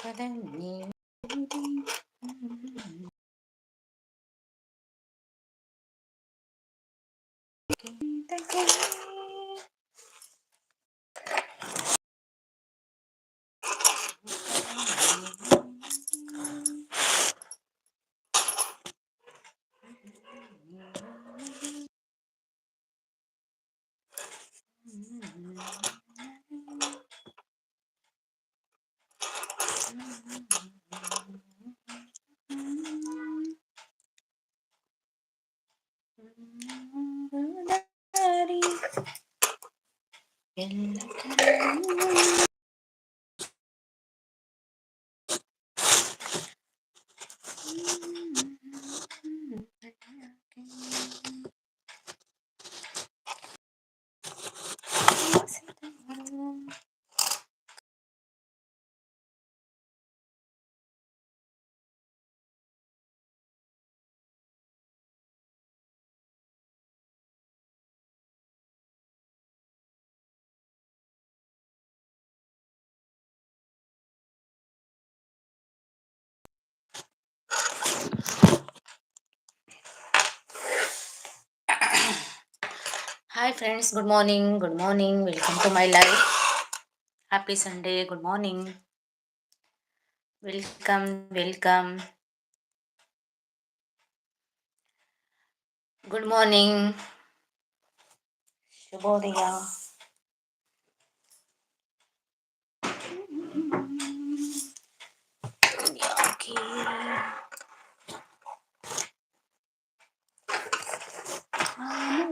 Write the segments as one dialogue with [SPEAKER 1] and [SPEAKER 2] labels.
[SPEAKER 1] ಲೋಕದಲ್ಲಿ ಎಲ್ಲ hi friends good morning good morning welcome to my life happy Sunday good morning welcome welcome good morning ಶುಭೋದಯ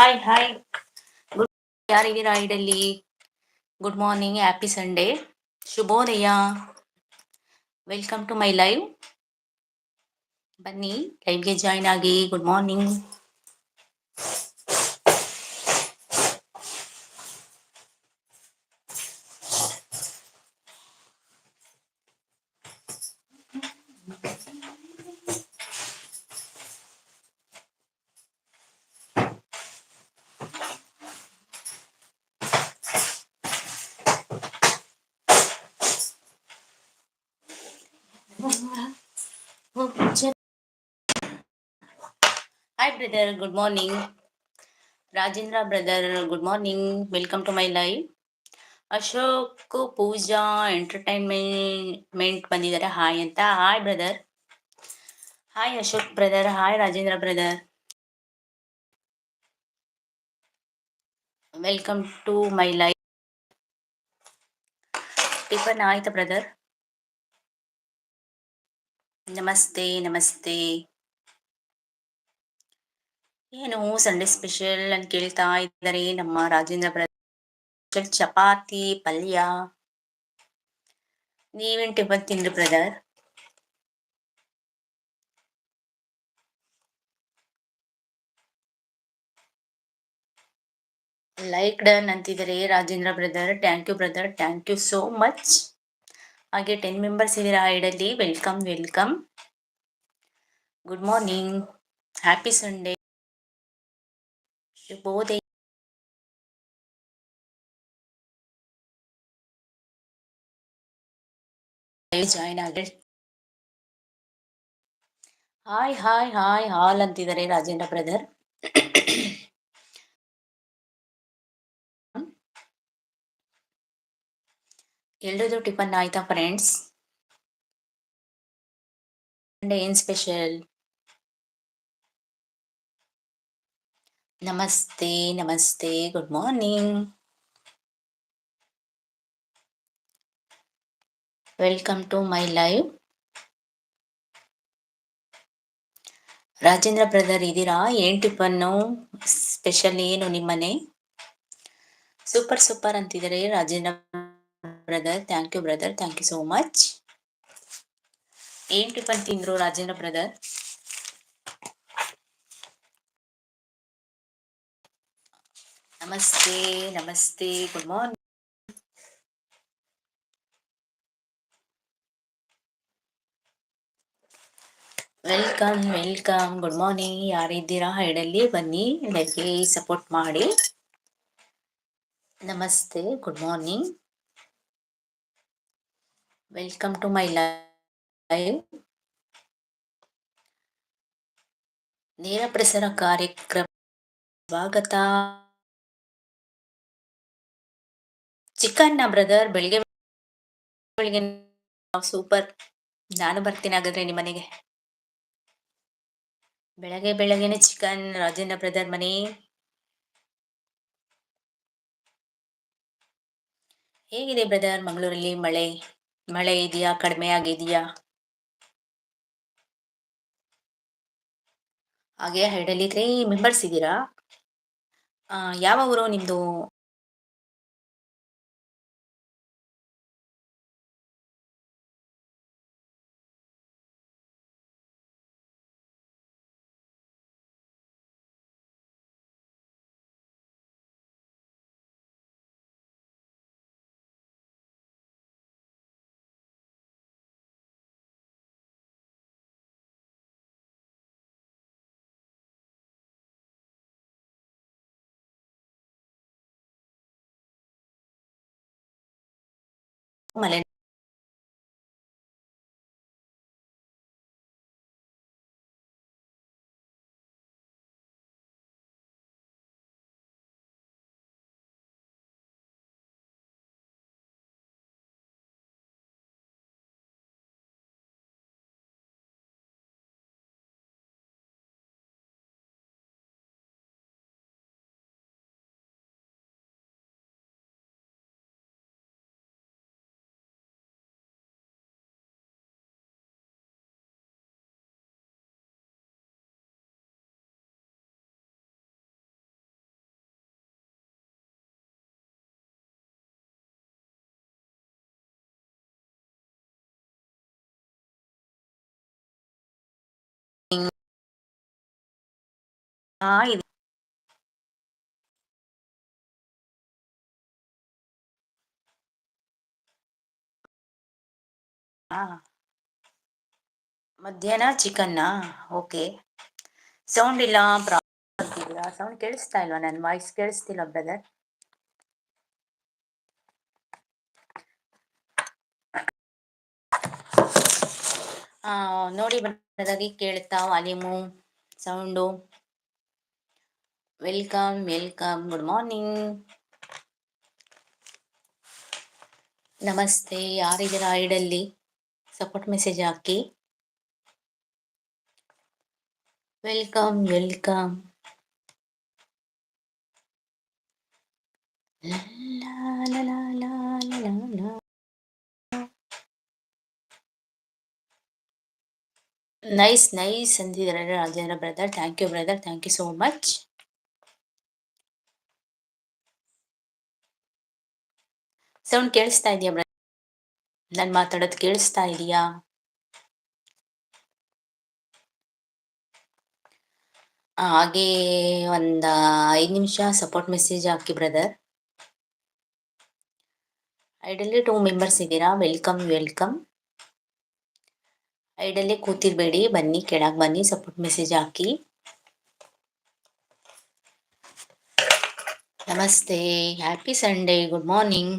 [SPEAKER 1] hi hi good ಯಾರಿದ್ದೀರಾ ಐಡಲ್ಲಿ good morning happy Sunday ಶುಭೋದಯ welcome to my live ಬನ್ನಿ ಲೈವ್ಗೆ join ಆಗಿ. Good morning hi brother good morning Rajendra brother good morning welcome to my live Ashok Pooja entertainment ಬಂದಿದ್ದಾರೆ. Hi ಅಂತ. Hi brother hi Ashok brother hi Rajendra brother welcome to my life tiffin ಆಯ್ತಾ brother ನಮಸ್ತೆ ನಮಸ್ತೆ ಏನು Sunday special ಅಂತ ಕೇಳ್ತಾ ಇದ್ದಾರೆ? ನಮ್ಮ ರಾಜೇಂದ್ರ ಬ್ರದರ್ ಚಪಾತಿ, ಪಲ್ಯ. ನೀವೇನ್ ಟಿಫನ್ ತಿಂದ್ರಿ ಬ್ರದರ್ ಲೈಕ್ ಡನ್ ಅಂತಿದ್ದಾರೆ Rajendra brother thank you brother thank you so much ಹಾಗೆ ಟೆನ್ ಮೆಂಬರ್ಸ್ ಇದ್ದೀರಾ ಐಡಲ್ಲಿ welcome welcome good morning happy Sunday ಶುಭೋದಯ ಜಾಯ್ನ್ ಆಗಿ ಹಾಯ್ ಹಾಯ್ ಹಾಯ್ ಹಾಲ್ ಅಂತಿದ್ದಾರೆ ರಾಜೇಂದ್ರ ಬ್ರದರ್ ಎಲ್ರದು ಟಿಫನ್ ಆಯ್ತಾ ಫ್ರೆಂಡ್ಸ್ ಏನ್ ಸ್ಪೆಷಲ್ ನಮಸ್ತೆ ನಮಸ್ತೆ, good morning. Welcome to my live. Rajendra brother ಇದ್ದೀರಾ ಏನ್ ಟಿಫನ್ನು ಸ್ಪೆಷಲ್ ಏನು ನಿಮ್ಮನೆ? ಸೂಪರ್ ಸೂಪರ್ ಅಂತಿದ್ದಾರೆ Rajendra brother. Thank you brother. Thank you so much. ಏನ್ ಟಿಫನ್ ತಿಂದ್ರು ರಾಜೇಂದ್ರ ಬ್ರದರ್? ನಮಸ್ತೆ ನಮಸ್ತೆ good morning welcome welcome good morning ಯಾರಿದ್ದೀರಾ? ಹೈಡಲ್ಲಿ ಬನ್ನಿ ನನಗೆ ಸಪೋರ್ಟ್ ಮಾಡಿ. ನಮಸ್ತೆ good morning welcome to my live ನೇರ ಪ್ರಸಾರ ಕಾರ್ಯಕ್ರಮ ಸ್ವಾಗತ. ಚಿಕನ್ ಬ್ರದರ್ ಬೆಳಿಗ್ಗೆ ಬೆಳಿಗ್ಗೆ ಸೂಪರ್ ನಾನು ಬರ್ತೀನಿ ಹಾಗಾದ್ರೆ ನಿಮ್ಮ ಮನೆಗೆ. ಬೆಳಗ್ಗೆ ಬೆಳಗ್ಗೆನೆ ಚಿಕನ್ ರಾಜೇಂದ್ರ ಬ್ರದರ್ ಮನೆ. ಹೇಗಿದೆ ಬ್ರದರ್ ಮಂಗಳೂರಲ್ಲಿ ಮಳೆ? ಮಳೆ ಇದೆಯಾ? ಕಡಿಮೆ ಆಗಿದೆಯಾ? ಹಾಗೆ ಹೈಡಲ್ಲಿ ತ್ರೀ ಮೆಂಬರ್ಸ್ ಇದ್ದೀರಾ? ಯಾವ ಊರು ನಿಮ್ದು? Malena ಆ, ಇದೆ. ಮಧ್ಯಾಹ್ನ ಚಿಕನ್ನ ಓಕೆ ಸೌಂಡ್ ಇಲ್ಲ ಸೌಂಡ್ ಕೇಳಿಸ್ತಾ ಇಲ್ವಾ ನನ್ನ ವಾಯ್ಸ್ ಕೇಳಿಸ್ತಿಲ್ಲ ಬ್ರದರ್ ನೋಡಿ ಬ್ರದರ್ ಕೇಳ್ತಾ volume sound welcome welcome good morning ನಮಸ್ತೆ ಯಾರಿದ್ದೀರಾ ಐಡಲ್ಲಿ ಸಪೋರ್ಟ್ ಮೆಸೇಜ್ ಹಾಕಿ welcome welcome nice nice ಅಂದಿದ್ದಾರೆ Rajendra brother thank you brother thank you so much sound ಕೇಳಿಸ್ತಾ ಇದೆಯಾ ನಾನು ಮಾತಾಡೋದು ಕೇಳಿಸ್ತಾ ಇದೆಯಾ? ಹಾಗೆ ಒಂದ ಐದು ನಿಮಿಷ ಸಪೋರ್ಟ್ ಮೆಸೇಜ್ ಹಾಕಿ ಬ್ರದರ್ ಐಡಲ್ಲಿ ಟೂ ಮೆಂಬರ್ಸ್ ಇದ್ದೀರಾ ವೆಲ್ಕಮ್ ವೆಲ್ಕಮ್ ಐಡಲ್ಲಿ ಕೂತಿರ್ಬೇಡಿ, ಬನ್ನಿ, ಕೆಳಗೆ ಬನ್ನಿ ಸಪೋರ್ಟ್ ಮೆಸೇಜ್ ಹಾಕಿ. ನಮಸ್ತೆ ಹ್ಯಾಪಿ ಸಂಡೇ ಗುಡ್ ಮಾರ್ನಿಂಗ್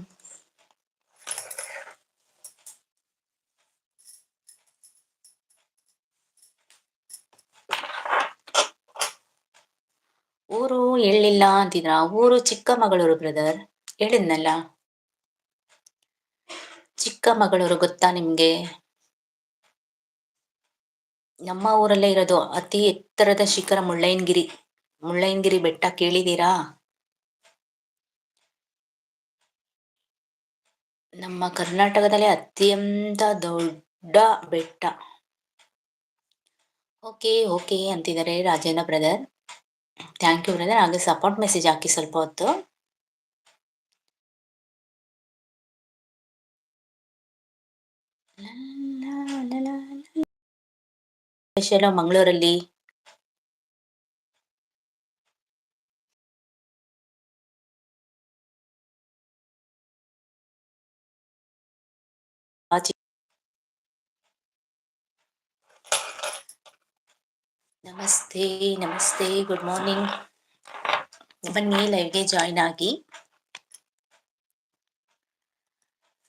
[SPEAKER 1] ಹೇಳಿಲ್ಲ ಅಂತಿದ್ರ? ಊರು ಚಿಕ್ಕಮಗಳೂರು ಬ್ರದರ್ ಹೇಳಿದ್ನಲ್ಲ. ಚಿಕ್ಕಮಗಳೂರು ಗೊತ್ತಾ ನಿಮ್ಗೆ? ನಮ್ಮ ಊರಲ್ಲೇ ಇರೋದು ಅತಿ ಎತ್ತರದ ಶಿಖರ ಮುಳ್ಳಯ್ಯನಗಿರಿ. ಮುಳ್ಳಯ್ಯನಗಿರಿ ಬೆಟ್ಟ ಕೇಳಿದೀರಾ ನಮ್ಮ ಕರ್ನಾಟಕದಲ್ಲಿ ಅತ್ಯಂತ ದೊಡ್ಡ ಬೆಟ್ಟ. ಓಕೆ ಓಕೆ ಅಂತಿದ್ದಾರೆ Rajendra brother thank you brother ಹಾಗೆ ಸಪೋರ್ಟ್ ಮೆಸೇಜ್ ಹಾಕಿ ಸ್ವಲ್ಪ ಹೊತ್ತು ಸ್ಪೆಷಲ್ ಮಂಗಳೂರಲ್ಲಿ ನಮಸ್ತೆ ನಮಸ್ತೆ ಗುಡ್ ಮಾರ್ನಿಂಗ್ ಬನ್ನಿ ಲೈವ್ಗೆ ಜಾಯಿನ್ ಆಗಿ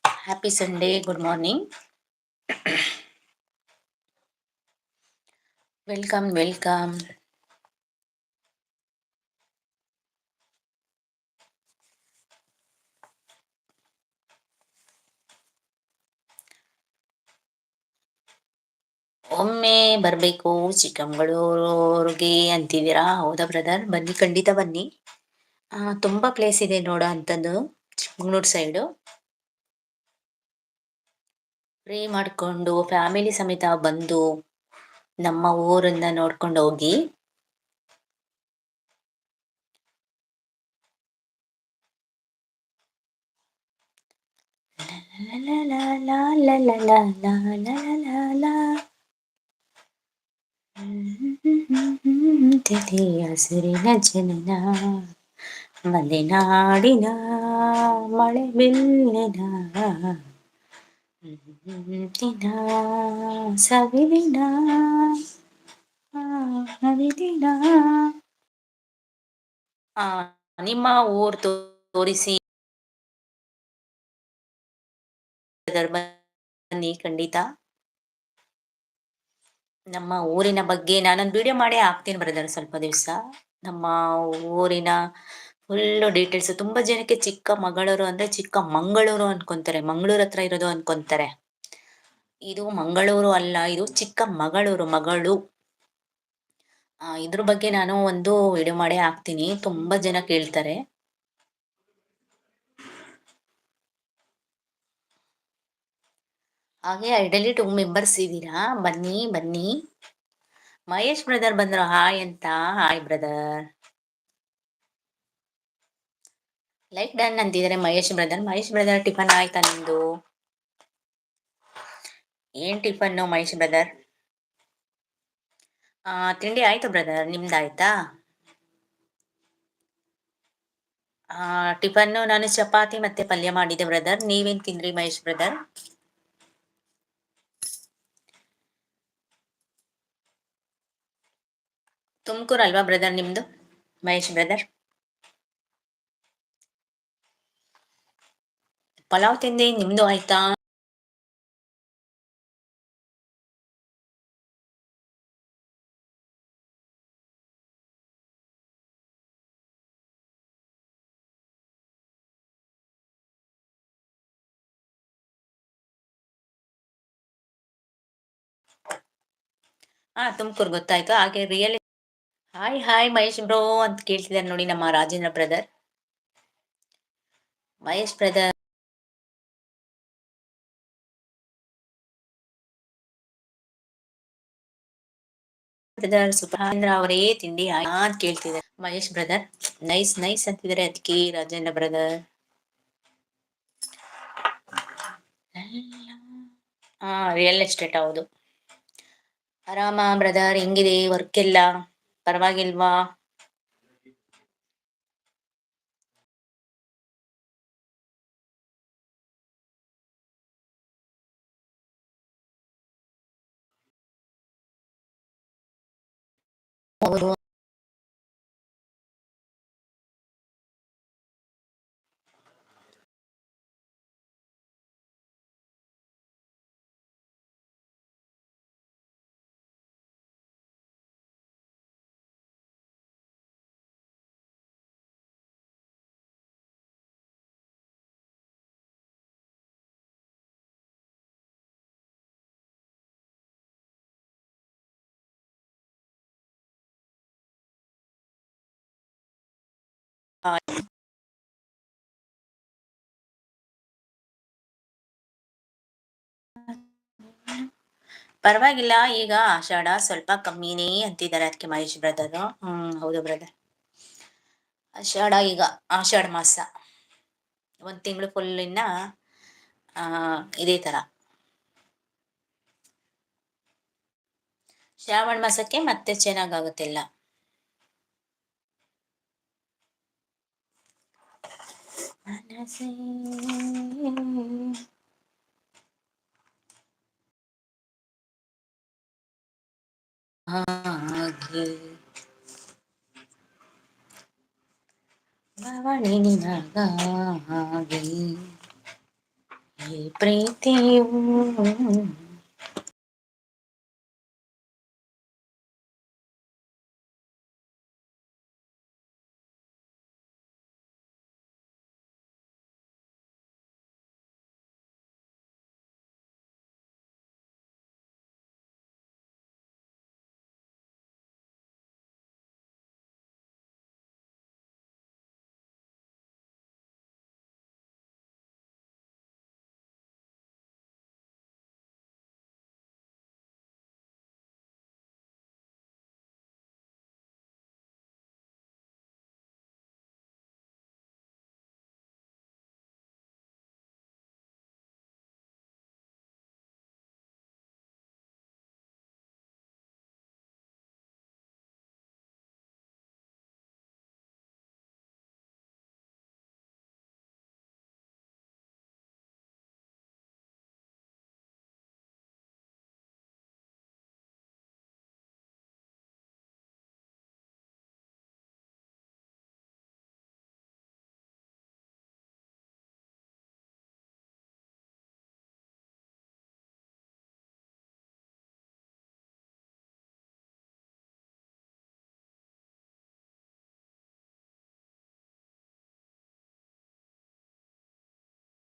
[SPEAKER 1] happy Sunday good morning welcome welcome ಬರಬೇಕು ಚಿಕ್ಕಮಗಳೂರಿಗೆ ಅಂತಿದ್ದೀರಾ ಹೌದಾ ಬ್ರದರ್ ಬನ್ನಿ ಖಂಡಿತ ಬನ್ನಿ ತುಂಬಾ ಪ್ಲೇಸ್ ಇದೆ ನೋಡೋ ಅಂಥದ್ದು ಚಿಕ್ಕಮಗಳೂರು ಸೈಡು ಫ್ರೀ ಮಾಡಿಕೊಂಡು ಫ್ಯಾಮಿಲಿ ಸಮೇತ ಬಂದು ನಮ್ಮ ಊರನ್ನ ನೋಡ್ಕೊಂಡು ಹೋಗಿ ಹಸಿರಿನ ಜನನ ಮಲೆನಾಡಿನ ಮಳೆ ಬಿಲ್ಲಿನ ದಿನ ಸವಿದಿನ ಹರಿದಿನ ನಿಮ್ಮ ಊರ್ ತೋರಿಸಿ ಬನ್ನಿ ಖಂಡಿತ ನಮ್ಮ ಊರಿನ ಬಗ್ಗೆ ನಾನೊಂದು ವಿಡಿಯೋ ಮಾಡಿ ಹಾಕ್ತೀನಿ ಬ್ರದರ್ ಸ್ವಲ್ಪ ದಿವಸ. ನಮ್ಮ ಊರಿನ ಫುಲ್ಲು ಡೀಟೇಲ್ಸ್ ತುಂಬಾ ಜನಕ್ಕೆ ಚಿಕ್ಕ ಮಗಳೂರು ಅಂದ್ರೆ ಚಿಕ್ಕ ಮಂಗಳೂರು ಅನ್ಕೊಂತಾರೆ. ಮಂಗಳೂರು ಹತ್ರ ಇರೋದು ಅನ್ಕೊಂತಾರೆ. ಇದು ಮಂಗಳೂರು ಅಲ್ಲ, ಇದು ಚಿಕ್ಕ ಮಗಳೂರು, ಮಗಳು. ಇದ್ರ ಬಗ್ಗೆ ನಾನು ಒಂದು ವಿಡಿಯೋ ಮಾಡಿ ಹಾಕ್ತೀನಿ. ತುಂಬಾ ಜನ ಕೇಳ್ತಾರೆ. ಹಾಗೆ ಐಡಲಿ ಟು ಮೆಂಬರ್ಸ್ ಇದ್ದೀರಾ ಬನ್ನಿ ಬನ್ನಿ. ಮಹೇಶ್ ಬ್ರದರ್ ಬಂದ್ರು. ಹಾಯ್ ಅಂತ. ಹಾಯ್ ಬ್ರದರ್ ಲೈಕ್ ಡನ್ ಅಂತಿದ್ದಾರೆ Mahesh brother Mahesh brother tiffin ಆಯ್ತಾ ನಿಮ್ದು ಏನ್ ಟಿಫನ್ ಮಹೇಶ್ ಬ್ರದರ್ ಆ, ತಿಂಡಿ ಆಯ್ತು ಬ್ರದರ್ ನಿಮ್ದಾಯ್ತಾ ಆ ಟಿಫನ್ ನಾನು ಚಪಾತಿ ಮತ್ತೆ ಪಲ್ಯ ಮಾಡಿದೆ ಬ್ರದರ್ ನೀವೇನ್ ತಿಂದ್ರಿ ಮಹೇಶ್ ಬ್ರದರ್ ತುಮಕೂರು ಅಲ್ವಾ ಬ್ರದರ್ ನಿಮ್ದು? ಮಹೇಶ್ ಬ್ರದರ್ ಪಲಾವ್ ತಿಂದೆ, ನಿಮ್ದು ಆಯ್ತಾ? ಹಾ ತುಮಕೂರು ಗೊತ್ತಾಯ್ತು. ಹಾಗೆ real hi hi Mahesh bro ಅಂತ ಕೇಳ್ತಿದ್ದಾರೆ ನೋಡಿ ನಮ್ಮ Rajendra brother Mahesh brother brother Subhandra ಅವರೇ ತಿಂಡಿ ಅಂತ ಕೇಳ್ತಿದ್ದಾರೆ ಮಹೇಶ್ ಬ್ರದರ್ ನೈಸ್ ನೈಸ್ ಅಂತಿದ್ದಾರೆ ಅದಕ್ಕೆ ರಾಜೇಂದ್ರ ಬ್ರದರ್ ಹಾ ರಿಯಲ್ ಎಸ್ಟೇಟ್ ಹೌದು. ಆರಾಮ ಬ್ರದರ್ ಹೆಂಗಿದೆ ವರ್ಕ್ ಎಲ್ಲ? ಪರವಾಗಿಲ್ವಾ ಪರವಾಗಿಲ್ಲ, ಈಗ ಆಷಾಢ ಸ್ವಲ್ಪ ಕಮ್ಮಿನೇ ಅಂತಿದ್ದಾರೆ ಅದಕ್ಕೆ ಮಹೇಶ್ ಬ್ರದರ್ ಹ್ಮ್, ಹೌದು ಬ್ರದರ್ ಆಷಾಢ ಈಗ ಆಷಾಢ ಮಾಸ. ಒಂದ್ ತಿಂಗಳು ಫುಲ್ ಇನ್ನ, ಆ, ಇದೇ ತರ. ಶ್ರಾವಣ ಮಾಸಕ್ಕೆ ಮತ್ತೆ ಚೆನ್ನಾಗಾಗುತ್ತಿಲ್ಲ ಮನಸೇ ಹಾಗೆ ಭವಣಿ ನಿನಗ ಹಾಗೆ ಈ ಪ್ರೀತಿಯು